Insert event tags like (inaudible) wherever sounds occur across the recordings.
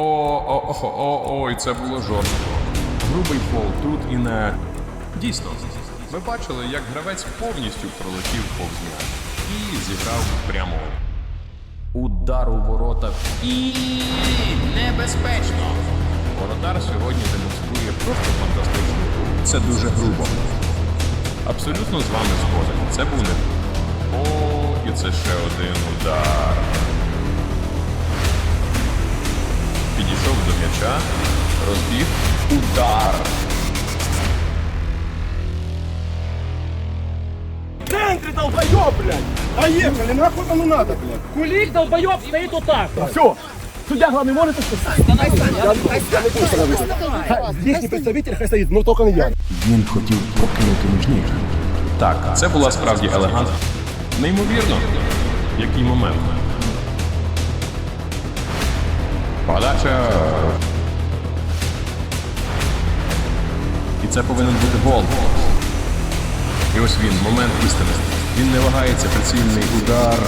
О, о, о, о, ой, це було жорстко. Грубий фол тут і не. Дійсно, ми бачили, як гравець повністю пролетів повз нього і зіграв прямо. Удар у ворота і небезпечно. Воротар сьогодні демонструє просто фантастичну. Це дуже грубо. Абсолютно з вами згоден. Це був не. О, і це ще один удар. Підійшов до м'яча, розбіг, удар. В центре, долбоёб, блядь! Поехали, нахуй оно надо, блядь! Кулик долбоеб стоит вот так. Все! Судья главный может это сказать? Я не буду становиться. Здесь не представитель, хай стоит, но только не я. Він хотів прокинути між ніг. Так, це була справді елегантна. Неймовірно, який момент. Подача. І це повинен бути гол. І ось він, момент істини. Він не вагається, прицільний удар.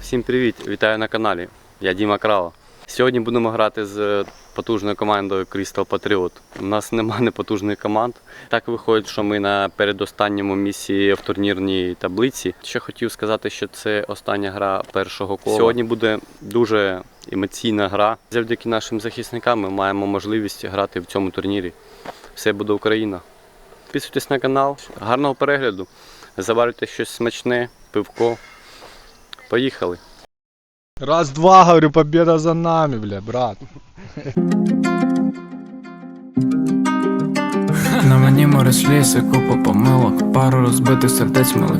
Всім привіт! Вітаю на каналі. Я Діма Крава. Сьогодні будемо грати з потужною командою Crystal Patriot. У нас немає (laughs) непотужних команд. Так виходить, що ми на передостанньому місці в турнірній таблиці. Ще хотів сказати, що це остання гра першого кола. Сьогодні буде дуже емоційна гра. Завдяки нашим захисникам ми маємо можливість грати в цьому турнірі. Все буде Україна. Підписуйтесь на канал. Гарного перегляду. Заварюйте щось смачне, пивко. Поїхали. Раз-два, говорю, победа за нами, бля, брат. На мені море сліз і купа помилок, пару розбитих сердець милих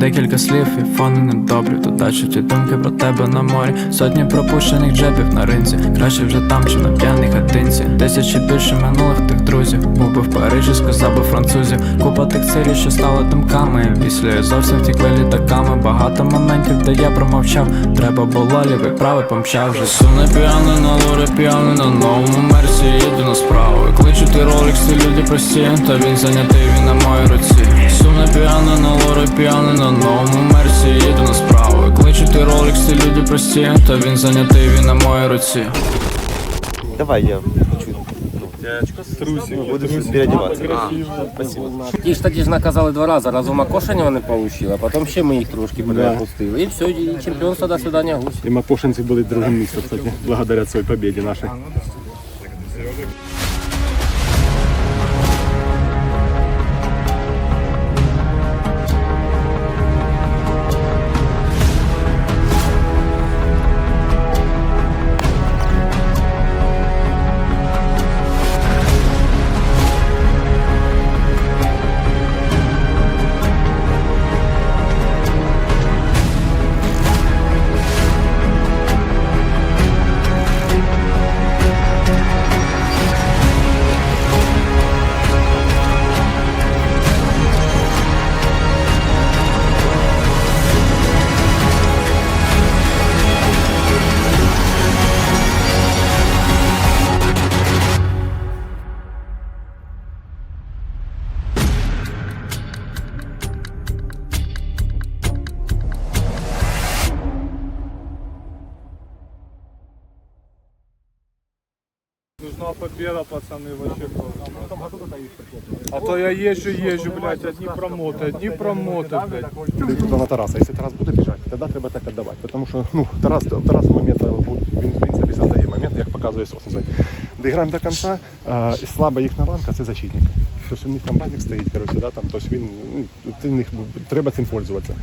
декілька слів і фони недобрі, додачу ті думки про тебе на морі, сотні пропущених джебів на ринзі, краще вже там, чи на п'яній хатинці, тисячі більше минулих тих друзів, був би в Парижі, сказав би французів, купа тих цирів, що стали думками, після зовсім втікли літаками, багато моментів, де я промовчав, треба було лівий правий помчав вже. Суне п'яний на лоре, п'яний на новому мерсі, їду на справу, кличу ти роликс, ці люди прості, та він зайнятий, він на моїй руці. Сумне п'яний на лоре, п'яний на новому мерсі, їду на справу, кличу ти роликс, ці люди прості, та він зайнятий, він на моїй руці. Давай я хочу. Ну, буду переодеваться. Ті ж тоді ж наказали два рази. Разом окошення вони отримали, а потім ще ми їх трошки перепустили. І все, і чемпіонство до свидання гусь. И макошинцы были другим местом, кстати, благодаря своей победе нашей. пацаны, вообще А то я езжу, езжу, блядь, одни промоты, одни промоты, блядь. Туда на Тараса. Если Тарас буде біжати, тоді треба так віддавати. Тому що ну, Тарас, Тарас момент, він, він собі задає момент, як показує Сосен. Доіграємо до кінця, а, і слаба їхня ланка – це защитник. Тобто у них там базик стоїть, коротше, да, там, тобто він, ну, ти в них, треба цим пользуватися.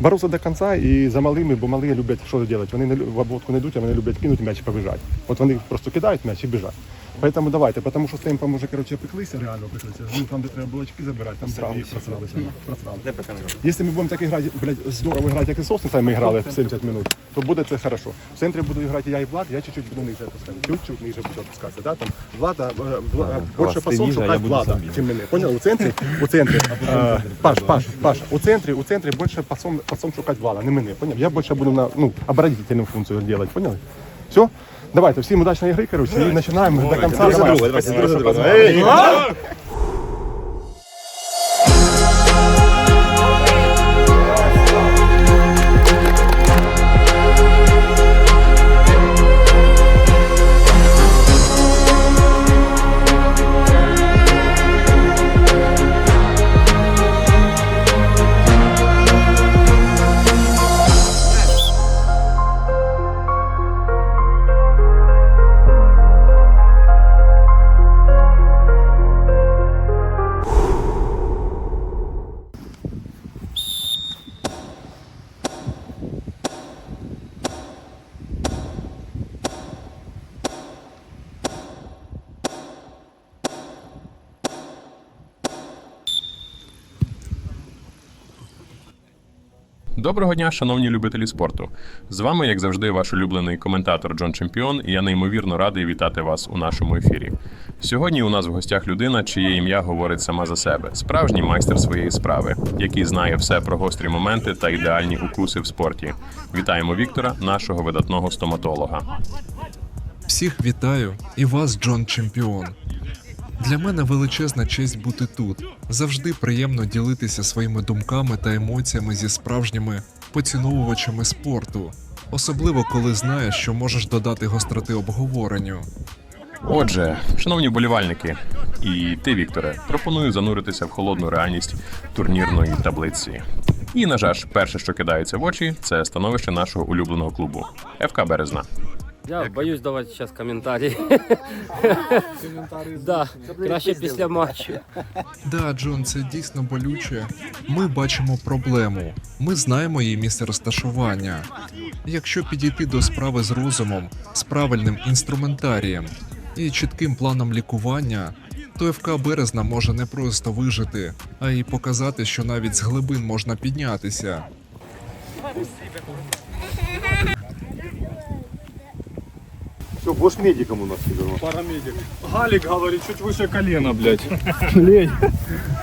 Боролся до кінця і за малими, бо малі люблять що робити. Вони не, лю- в обводку не йдуть, а вони люблять кинути м'яч і побіжати. От вони просто кидають м'яч і біжать. Поэтому давайте, потому що з темпом уже, короче, пеклися, реально пеклися. Ну, там, де треба було очки забирати, там де і просралися. Просрали. Если мы будем так играть, блядь, здорово играть, как и Сосница мы играли в 70 минут, то будет це хорошо. В центре буду играть я и Влад, я чуть-чуть буду ниже опускаться. Чуть-чуть ниже буду опускаться, да, там. Влада, э, Вла- больше пасов шукать Влада, чем мене. Понял? У центрі, у центрі, э, Паш, Паш, Паш, у центрі, у центрі більше пасом, пасом шукать Влада, не мене, понял? Я більше буду на, ну, оборонительную функцию делать, поняли? Все? Давайте, всім удачної гри, короче, і починаємо до за Давай. друга, давайте, друг за друга. Доброго дня, шановні любителі спорту. З вами, як завжди, ваш улюблений коментатор Джон Чемпіон, і я неймовірно радий вітати вас у нашому ефірі. Сьогодні у нас в гостях людина, чиє ім'я говорить сама за себе, справжній майстер своєї справи, який знає все про гострі моменти та ідеальні укуси в спорті. Вітаємо Віктора, нашого видатного стоматолога. Всіх вітаю і вас, Джон Чемпіон. Для мене величезна честь бути тут. Завжди приємно ділитися своїми думками та емоціями зі справжніми поціновувачами спорту, особливо коли знаєш, що можеш додати гостроти обговоренню. Отже, шановні болівальники, і ти, Вікторе, пропоную зануритися в холодну реальність турнірної таблиці. І, на жаль, перше, що кидається в очі, це становище нашого улюбленого клубу ФК Березна. Я боюсь давати зараз коментарі. Да, краще після матчу. Да, Джон, це дійсно болюче. Ми бачимо проблему. Ми знаємо її місце розташування. Якщо підійти до справи з розумом, з правильним інструментарієм і чітким планом лікування, то ФК Березна може не просто вижити, а й показати, що навіть з глибин можна піднятися. Все, будешь медиком у нас, Федор. Парамедик. Галик говорит, чуть выше колена, блядь. (laughs) Лень.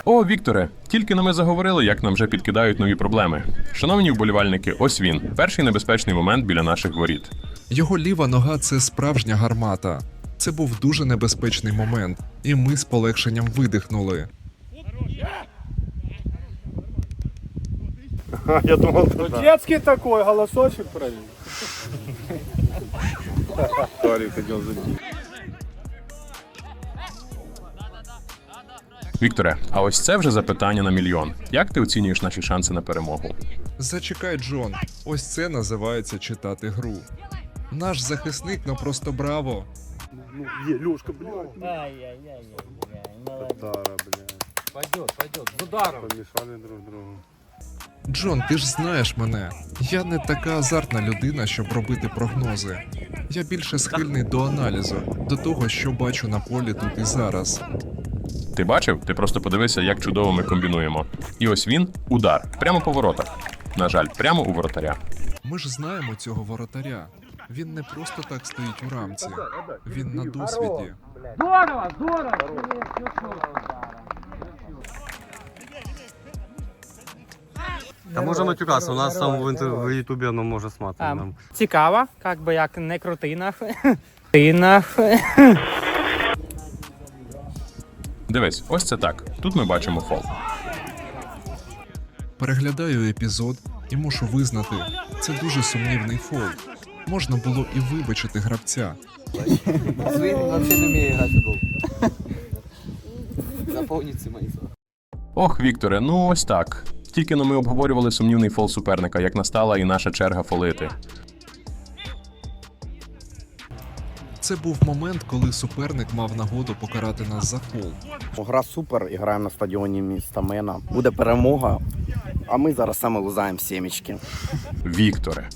О, Вікторе, тільки но ми заговорили, як нам вже підкидають нові проблеми. Шановні вболівальники, ось він, перший небезпечний момент біля наших воріт. Його ліва нога це справжня гармата. Це був дуже небезпечний момент, і ми з полегшенням видихнули. (laughs) Я думал, Ну, детский такой, голосочек правильно. (laughs) Хотел Вікторе, а ось це вже запитання на мільйон. Як ти оцінюєш наші шанси на перемогу? Зачекай, Джон, ось це називається читати гру. Наш захисник ну просто браво. Ну, е, Лёшка, блядь. Татара, блядь. Пойдет, пойдет, з ударом. Помешали друг другу. Джон, ти ж знаєш мене. Я не така азартна людина, щоб робити прогнози. Я більше схильний до аналізу, до того, що бачу на полі тут і зараз. Ти бачив? Ти просто подивися, як чудово ми комбінуємо. І ось він удар, прямо по воротах. На жаль, прямо у воротаря. Ми ж знаємо цього воротаря. Він не просто так стоїть у рамці. Він на досвіді. Та може матюкатися, у нас там в, інтер... в Ютубі воно може смати. А, нам. Цікаво, як би як не крути нахуй. (laughs) Ти нахуй. Дивись, ось це так. Тут ми бачимо фол. Переглядаю епізод і мушу визнати, це дуже сумнівний фол. Можна було і вибачити гравця. (laughs) Ох, Вікторе, ну ось так. Тільки но ми обговорювали сумнівний фол суперника, як настала і наша черга фолити. Це був момент, коли суперник мав нагоду покарати нас за фол. Гра супер, і граємо на стадіоні міста Мена. Буде перемога, а ми зараз саме лузаємо сімечки. Вікторе,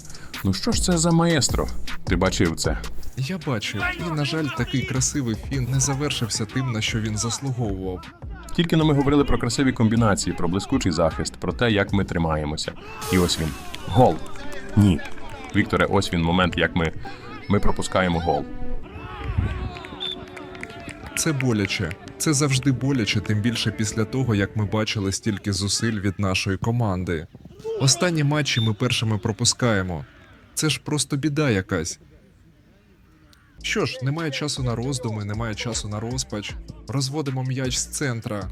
ну що ж це за маестро? Ти бачив це? Я бачив, і, на жаль, такий красивий фін не завершився тим, на що він заслуговував. Тільки но ми говорили про красиві комбінації, про блискучий захист, про те, як ми тримаємося. І ось він. Гол. Ні. Вікторе, ось він момент, як ми, ми пропускаємо гол. Це боляче. Це завжди боляче, тим більше після того, як ми бачили стільки зусиль від нашої команди. Останні матчі ми першими пропускаємо. Це ж просто біда якась. Що ж, немає часу на роздуми, немає часу на розпач. Розводимо м'яч з центра.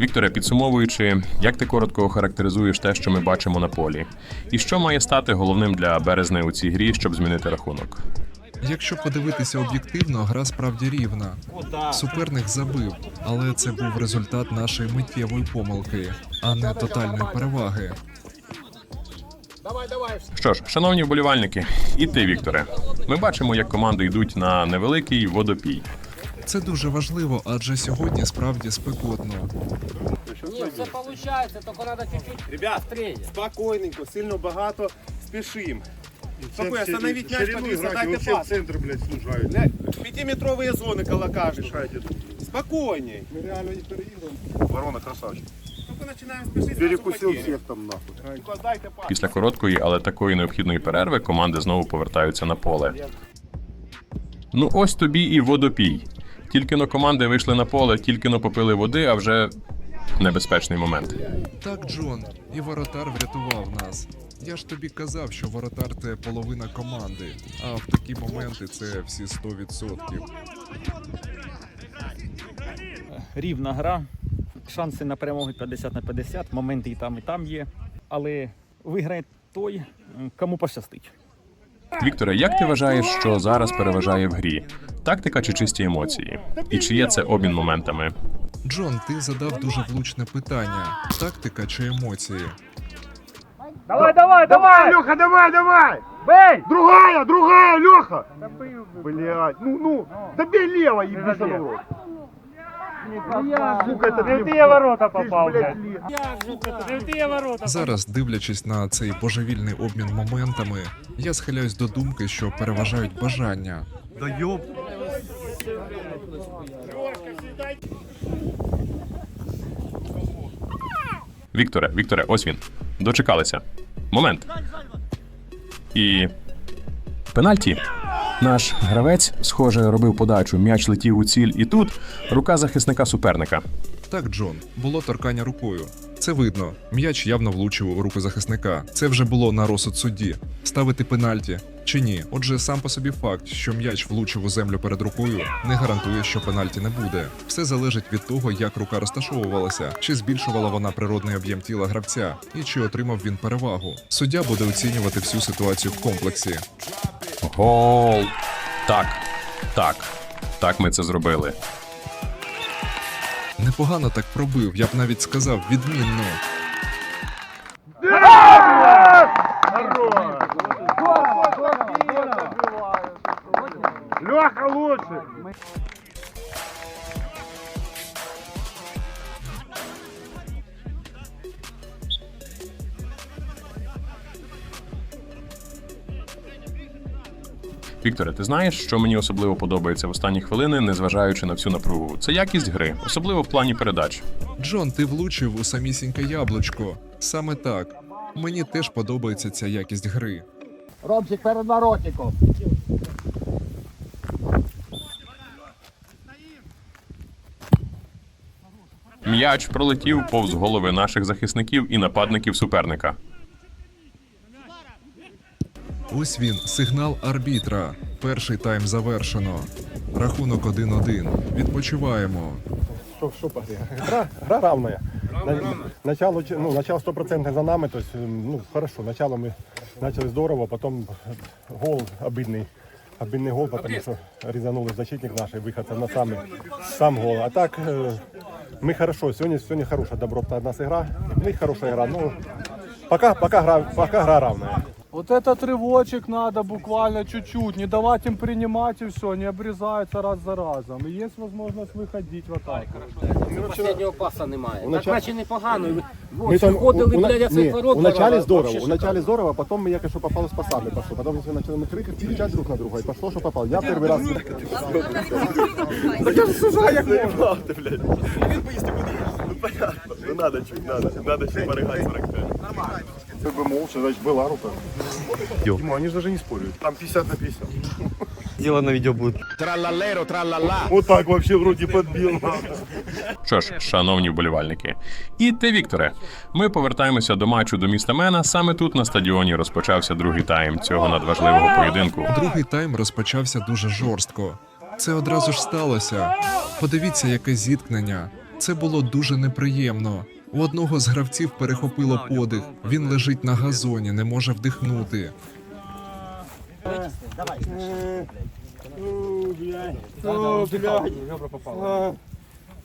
Вікторе, підсумовуючи, як ти коротко охарактеризуєш те, що ми бачимо на полі, і що має стати головним для березни у цій грі, щоб змінити рахунок? Якщо подивитися об'єктивно, гра справді рівна. Суперник забив, але це був результат нашої миттєвої помилки, а не тотальної переваги. Що ж, шановні вболівальники, і ти, Вікторе, ми бачимо, як команди йдуть на невеликий водопій. Це дуже важливо, адже сьогодні справді спекотно. Ні, все виходить, тільки треба чуть-чуть Ребят, быстрее. спокойненько, сильно багато, спешим. Спокойно, остановить мяч, подвинься, дайте пас. центр, блядь, служають. Бля, Пятиметровые зоны коло каждого. Спокойней. Ворона красавчик. потери. всех там нахуй. Після короткої, але такої необхідної перерви команди знову повертаються на поле. Ну ось тобі і водопій. Тільки но команди вийшли на поле, тільки но попили води, а вже небезпечний момент. Так, Джон, і воротар врятував нас. Я ж тобі казав, що воротар це половина команди, а в такі моменти це всі 100%. Рівна гра. Шанси на перемогу 50 на 50, моменти і там, і там є. Але виграє той, кому пощастить. Вікторе, як ти вважаєш, що зараз переважає в грі? Тактика чи чисті емоції? І чи є це обмін моментами? Джон, ти задав дуже влучне питання: тактика чи емоції? Давай, давай, давай! Леха, давай, давай! Бей! Другая, другая, Леха! Блять, ну, ну, да бей лево, ебись оно в рот. Сука, это Не в ты, ті ворота ты ж, попав, блядь, блядь. ле- Не в ті ворота. Зараз, дивлячись на цей божевільний обмін моментами, я схиляюсь до думки, що переважають бажання. Да ёб. Вікторе, Вікторе, ось він. Дочекалися. Момент. І. Пенальті. Наш гравець, схоже, робив подачу. М'яч летів у ціль, і тут рука захисника суперника. Так, Джон, було торкання рукою. Це видно. М'яч явно влучив у руку захисника. Це вже було на розсуд судді. Ставити пенальті чи ні. Отже, сам по собі факт, що м'яч влучив у землю перед рукою, не гарантує, що пенальті не буде. Все залежить від того, як рука розташовувалася, чи збільшувала вона природний об'єм тіла гравця, і чи отримав він перевагу. Суддя буде оцінювати всю ситуацію в комплексі. Гол. Так. Так. Так ми це зробили. Непогано так пробив, я б навіть сказав, відмінно. Вікторе, ти знаєш, що мені особливо подобається в останні хвилини, незважаючи на всю напругу. Це якість гри, особливо в плані передач. Джон, ти влучив у самісіньке яблучко. Саме так. Мені теж подобається ця якість гри. Ромчик перед воротиком. М'яч пролетів повз голови наших захисників і нападників суперника. Ось він, сигнал арбітра. Перший тайм завершено. Рахунок 1-1. Відпочиваємо. Что, что по гре? Гра, гра равная. На- Начало, че- ну, начало стопроцентно за нами, то есть, м, ну, хорошо, начало мы начали здорово, потом гол обидный. Обидный гол, потому что резанули защитник наш, выход на самый, сам гол. А так, э, мы хорошо, сегодня, сегодня хорошая, добротная у нас игра, ну и хорошая игра. Ну, пока, пока, гра, пока гра равная. Вот этот рывочек надо буквально чуть-чуть, не давать им принимать и все, не обрезаются раз за разом. И есть возможность выходить в атаку. Останнього паса немає. У Так начале- наче непогано. Мы Вот, там, ходили, у, у, блядь, а не, цих ворот у начале два здорово, рази. у начале здорово, потом мы якось что попало с пасами пошло, потом все начали мы крикать, кричать друг на друга, и пошло, что попало. Я первый раз... Да я же сужаю, як можна. Ну понятно, ну надо чуть, надо, надо чуть порыгать 45. Как бы молча, значит, была рука. Дима, они же даже не спорят. Там 50 на 50. Дело на відео буде. Вот так вообще вроде подбил. Що ж, шановні вболівальники, і ти, Вікторе, ми повертаємося до матчу до міста Мена. Саме тут на стадіоні розпочався другий тайм цього надважливого поєдинку. Другий тайм розпочався дуже жорстко. Це одразу ж сталося. Подивіться, яке зіткнення. Це було дуже неприємно. У одного з гравців перехопило подих. Він лежить на газоні, не може вдихнути.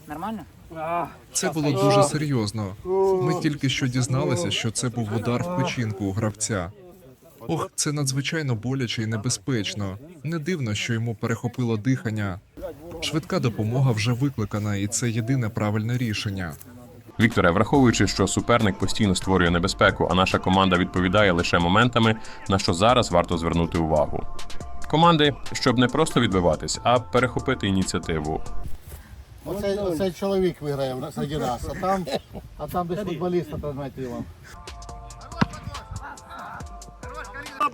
Нормально? Це було дуже серйозно. Ми тільки що дізналися, що це був удар в печінку у гравця. Ох, це надзвичайно боляче і небезпечно. Не дивно, що йому перехопило дихання. Швидка допомога вже викликана, і це єдине правильне рішення. Вікторе, враховуючи, що суперник постійно створює небезпеку, а наша команда відповідає лише моментами, на що зараз варто звернути увагу. Команди, щоб не просто відбиватись, а перехопити ініціативу. Оцей, оцей чоловік виграє серед нас, а там, а там десь футболіста призначила.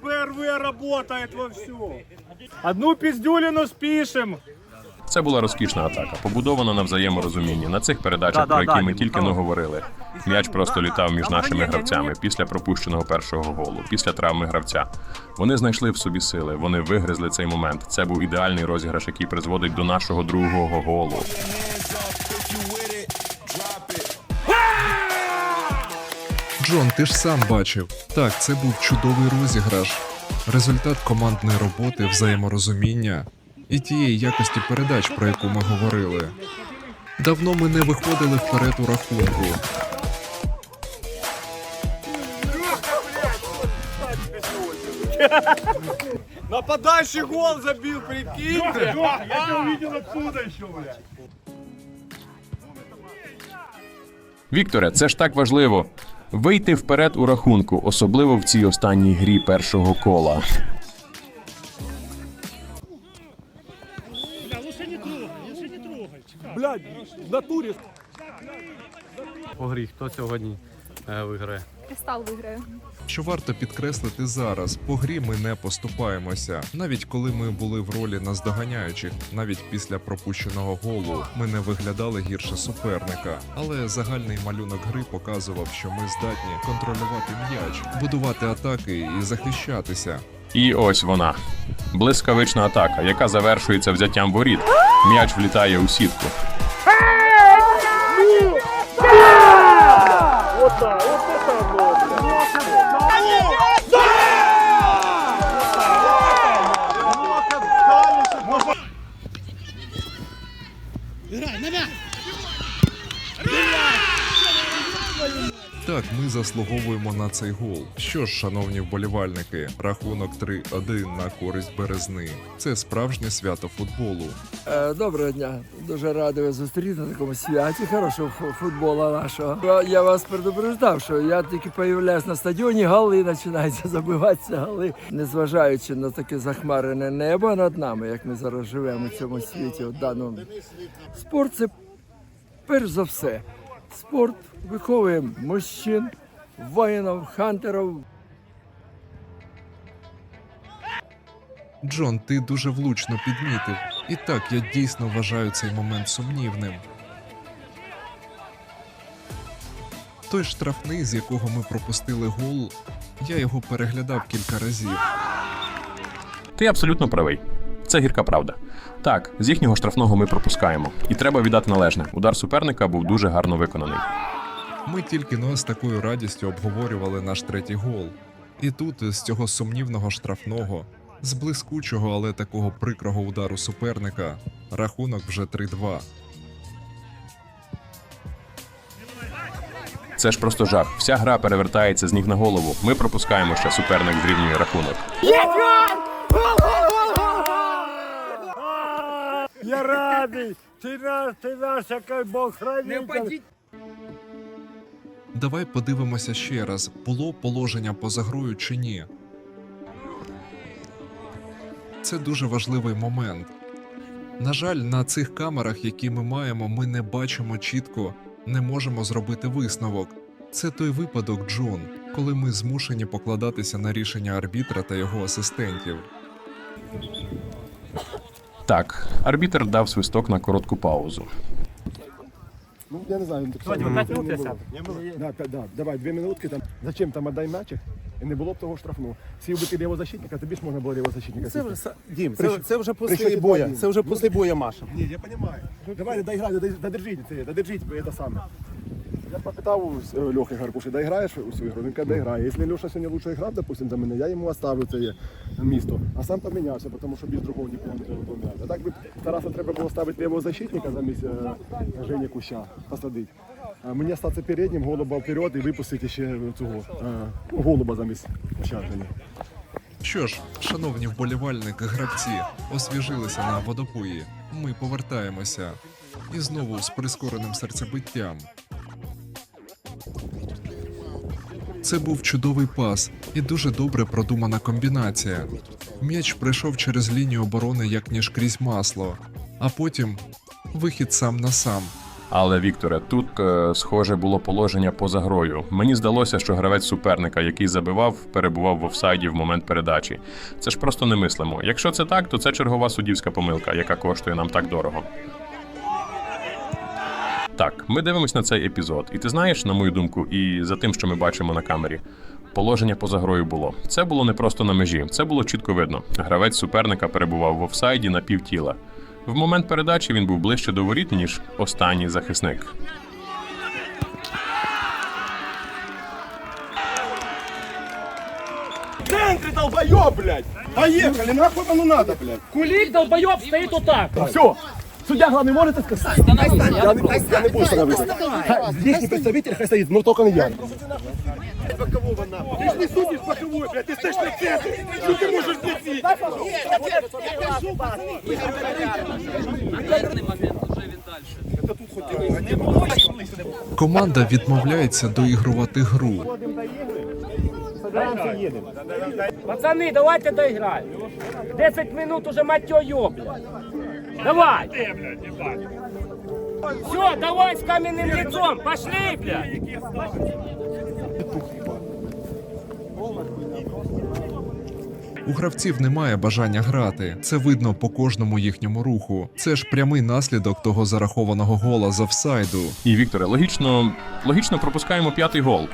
БРВ работает вовсю. Одну пиздюлину спишем. Це була розкішна атака, побудована на взаєморозумінні. На цих передачах, про які ми тільки не говорили. М'яч просто літав між нашими гравцями після пропущеного першого голу, після травми гравця. Вони знайшли в собі сили, вони вигризли цей момент. Це був ідеальний розіграш, який призводить до нашого другого голу. Джон, ти ж сам бачив. Так, це був чудовий розіграш. Результат командної роботи, взаєморозуміння і тієї якості передач, про яку ми говорили. Давно ми не виходили вперед у рахунку. Нападающий гол забил, прикиньте. Я тебя увидел отсюда еще, блядь. Вікторе, це ж так важливо. Вийти вперед у рахунку, особливо в цій останній грі першого кола. В натуре. По грі, хто сьогодні е, виграє? Кристал виграє. Що варто підкреслити зараз, по грі ми не поступаємося. Навіть коли ми були в ролі наздоганяючих, навіть після пропущеного голу, ми не виглядали гірше суперника. Але загальний малюнок гри показував, що ми здатні контролювати м'яч, будувати атаки і захищатися. І ось вона. Блискавична атака, яка завершується взяттям воріт. М'яч влітає у сітку. 对，因。Так, ми заслуговуємо на цей гол. Що ж, шановні вболівальники, рахунок 3-1 на користь березни. Це справжнє свято футболу. Е, Доброго дня. Дуже радий вас зустріти на такому святі хорошого фу- футболу нашого. Я вас предупреждав, що я тільки появляюсь на стадіоні, голи починаються забиватися голи, незважаючи на таке захмарене небо над нами, як ми зараз живемо в цьому світі. в даному. Спорт це перш за все. Спорт виховує мужчин, воїнів, хантерів, Джон, ти дуже влучно підмітив. І так, я дійсно вважаю цей момент сумнівним. Той штрафний, з якого ми пропустили гол, я його переглядав кілька разів. Ти абсолютно правий. Це гірка правда. Так, з їхнього штрафного ми пропускаємо. І треба віддати належне. Удар суперника був дуже гарно виконаний. Ми тільки но з такою радістю обговорювали наш третій гол. І тут, з цього сумнівного штрафного, з блискучого, але такого прикрого удару суперника, рахунок вже 3-2. Це ж просто жах. Вся гра перевертається з ніг на голову. Ми пропускаємо, що суперник зрівнює рахунок. Я радий. Ти наш, ти наш, який Бог хранитель. Давай подивимося ще раз, було положення поза грою чи ні. Це дуже важливий момент. На жаль, на цих камерах, які ми маємо, ми не бачимо чітко, не можемо зробити висновок. Це той випадок, Джон, коли ми змушені покладатися на рішення арбітра та його асистентів. Так, арбітер дав свисток на коротку паузу. Ну, я не знаю. Давайте по п'ять минут я сяду. Да, да, да, давай, дві минутки там. Зачем там отдай м'ячик? І не було б того штрафного. Сів би ти лівозащитника, тобі ж можна було лівозащитника. Це вже, Дім, це, це вже після счеті боя. 2-1. Це вже після боя Маша. Ні, я розумію. Давай, доіграй, додай- додержіть, це, додержіть, це саме. Попитав у е, Льохи Гаркуші, доіграєш у свою гру? Він каже, доіграє. Якщо Льоша сьогодні лучше грав, допустим, за мене, я йому оставлю це місто. А сам помінявся, тому що без другого нікого не треба поміняти. А так би Тараса треба було ставити лівого защитника замість е, Жені Куща, посадити. А мені статися переднім, голуба вперед і випустити ще цього е, голуба замість Куща Жені. Що ж, шановні вболівальники, гравці, освіжилися на водопої. Ми повертаємося. І знову з прискореним серцебиттям. Це був чудовий пас і дуже добре продумана комбінація. М'яч прийшов через лінію оборони як ніж крізь масло, а потім Вихід сам на сам. Але Вікторе, тут е, схоже було положення поза грою. Мені здалося, що гравець суперника, який забивав, перебував в офсайді в момент передачі. Це ж просто немислимо. Якщо це так, то це чергова суддівська помилка, яка коштує нам так дорого. Так, ми дивимось на цей епізод, і ти знаєш, на мою думку, і за тим, що ми бачимо на камері, положення поза грою було. Це було не просто на межі, це було чітко видно. Гравець суперника перебував в офсайді на півтіла. В момент передачі він був ближче до воріт, ніж останній захисник. Центр, долбоёб, блядь! Поехали, нахуй оно надо, блядь! Кулік долбойоб стоїть отак. Все! Судья главный можете сказать? Я не, я не буду становиться. Хай, Здесь не представитель, хай стоит, но только не я. Бокового нахуй. Ты ж не судишь боковой, блядь, ты стоишь на центре. Что ты можешь здесь видеть? Команда відмовляється доігрувати гру. Собираемся, едем. Пацани, давайте доіграємо. 10 минут уже матьо блядь. Давай. Все, давай с каменным лицом. Пошли, блядь. У гравців немає бажання грати. Це видно по кожному їхньому руху. Це ж прямий наслідок того зарахованого гола з офсайду. І Вікторе, логічно, логічно пропускаємо п'ятий гол.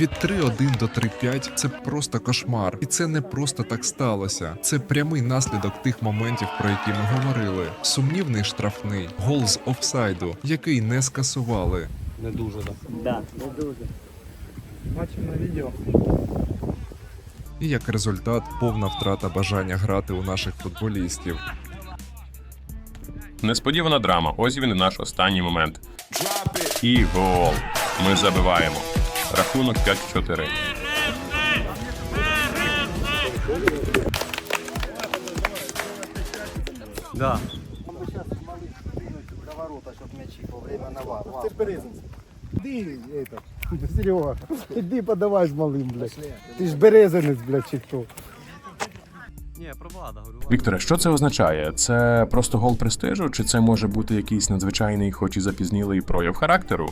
Від 3-1 до 3-5 це просто кошмар, і це не просто так сталося. Це прямий наслідок тих моментів, про які ми говорили. Сумнівний штрафний, гол з офсайду, який не скасували. Не дуже, так. Бачимо на відео. І як результат, повна втрата бажання грати у наших футболістів. Несподівана драма. Ось він і наш останній момент. І гол. Ми забиваємо. Рахунок 5-4. Да. Ж Березинский. Иди, это, Серега, иди подавай с малым, блядь. Ты ж березинець, блядь, чи хто. Ні, про влада говорю. Вікторе, що це означає? Це просто гол престижу, чи це може бути якийсь надзвичайний, хоч і запізнілий прояв характеру?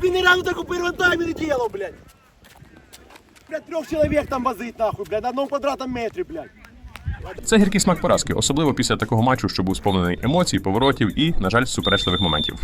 Ты ни разу так в первом тайме не делал, блядь. Блядь, трех человек там возить, нахуй, блядь, на одном квадратном метре, блядь. Це гіркий смак поразки, особливо після такого матчу, що був сповнений емоцій, поворотів і, на жаль, суперечливих моментів.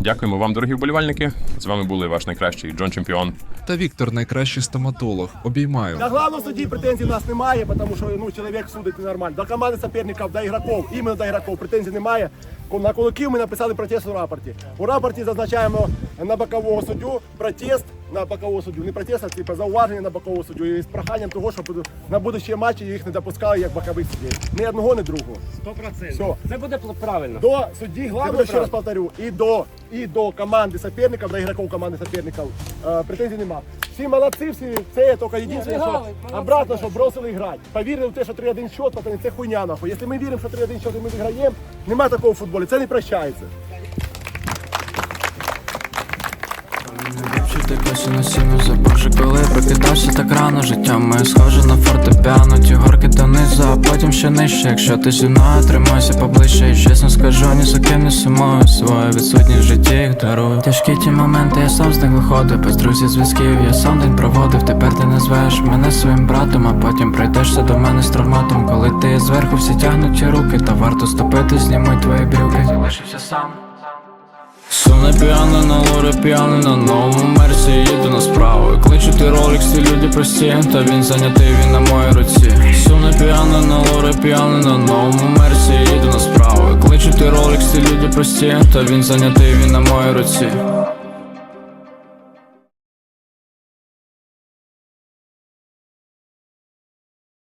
Дякуємо вам, дорогі вболівальники. З вами були ваш найкращий Джон Чемпіон. Та Віктор найкращий стоматолог. Обіймаю. на главного судді претензій у нас немає, тому що ну, чоловік судить нормально. До команди суперників, до ігроків, іменно до ігроків претензій немає. На кулаків ми написали протест у рапорті. У рапорті зазначаємо на бокового суддю протест на бокового суддю. Не протест, а типу зауваження на бокового суддю. І з проханням того, щоб на будущі матчі їх не допускали як бокових суддів. Ні одного, ні другого. 100%. Все. Це буде правильно. До судді главного, ще раз повторю, і до, і до команди суперників, до ігроків команди суперників е, претензій нема. Всі молодці, всі, це тільки єдине, що обратно, що бросили грати. Повірили в те, що 3-1 счет, пацани, це хуйня нахуй. Якщо ми віримо, що 3-1 счет і ми виграємо, нема такого в футболі, це не прощається. Чути пісню сіну забувши, коли прокидався так рано Життя моє схоже на фортепіано Ті горки донизу, а потім ще нижче. Якщо ти зі мною тримайся поближче І чесно скажу, ні за ким не сумую. Своя відсутність в житті їх дарую. Тяжкі ті моменти, я сам з них виходив. Без друзів зв'язків, я сам день проводив. Тепер ти назвеш мене своїм братом А потім прийдешся до мене з травматом. Коли ти зверху всі тягнуті руки Та варто ступити, знімуть твої брюки. Залишився сам Суне п'яний на лоре п'яний на новому мерсі. Їду на справу. Кличу ти ролик, ці люди прості. Та він зайнятий, він на моїй руці. Суне п'яний на лоре п'яний на новому мерсі. Їду на справу. Кличу ти ролик, ці люди прості. Та він зайнятий, він на моїй руці